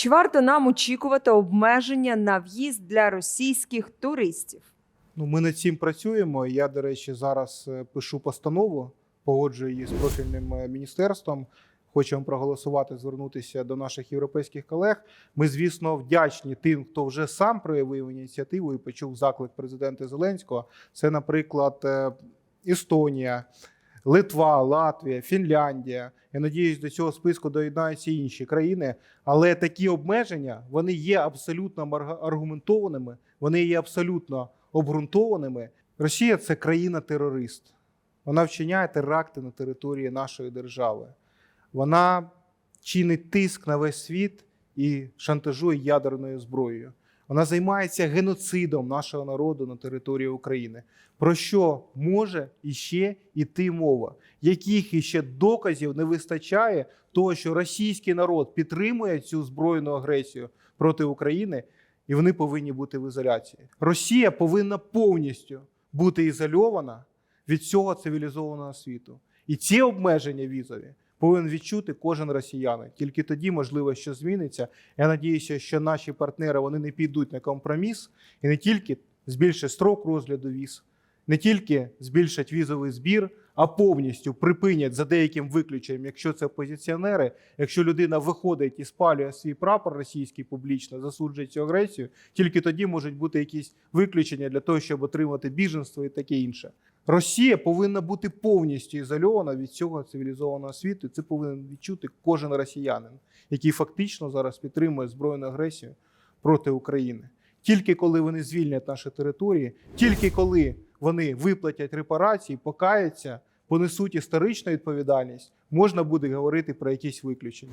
Чи варто нам очікувати обмеження на в'їзд для російських туристів? Ну, ми над цим працюємо. Я, до речі, зараз е, пишу постанову, погоджую її з профільним е, міністерством. Хочемо проголосувати, звернутися до наших європейських колег. Ми, звісно, вдячні тим, хто вже сам проявив ініціативу і почув заклик президента Зеленського. Це, наприклад, е, Естонія, Литва, Латвія, Фінляндія. Я надіюсь, до цього списку доєднаються інші країни. Але такі обмеження вони є абсолютно аргументованими, вони є абсолютно обґрунтованими. Росія це країна-терорист. Вона вчиняє теракти на території нашої держави. Вона чинить тиск на весь світ і шантажує ядерною зброєю. Вона займається геноцидом нашого народу на території України. Про що може іще йти мова? Яких іще доказів не вистачає того, що російський народ підтримує цю збройну агресію проти України, і вони повинні бути в ізоляції. Росія повинна повністю бути ізольована від цього цивілізованого світу. І ці обмеження візові повинен відчути кожен росіянин. Тільки тоді можливо, що зміниться. Я надіюся, що наші партнери вони не підуть на компроміс і не тільки збільшать строк розгляду віз, не тільки збільшать візовий збір, а повністю припинять за деяким виключенням, якщо це опозиціонери, якщо людина виходить і спалює свій прапор російський публічно, засуджує цю агресію, тільки тоді можуть бути якісь виключення для того, щоб отримати біженство і таке інше. Росія повинна бути повністю ізольована від цього цивілізованого світу. Це повинен відчути кожен росіянин, який фактично зараз підтримує збройну агресію проти України. Тільки коли вони звільнять наші території, тільки коли вони виплатять репарації, покаються, понесуть історичну відповідальність, можна буде говорити про якісь виключення.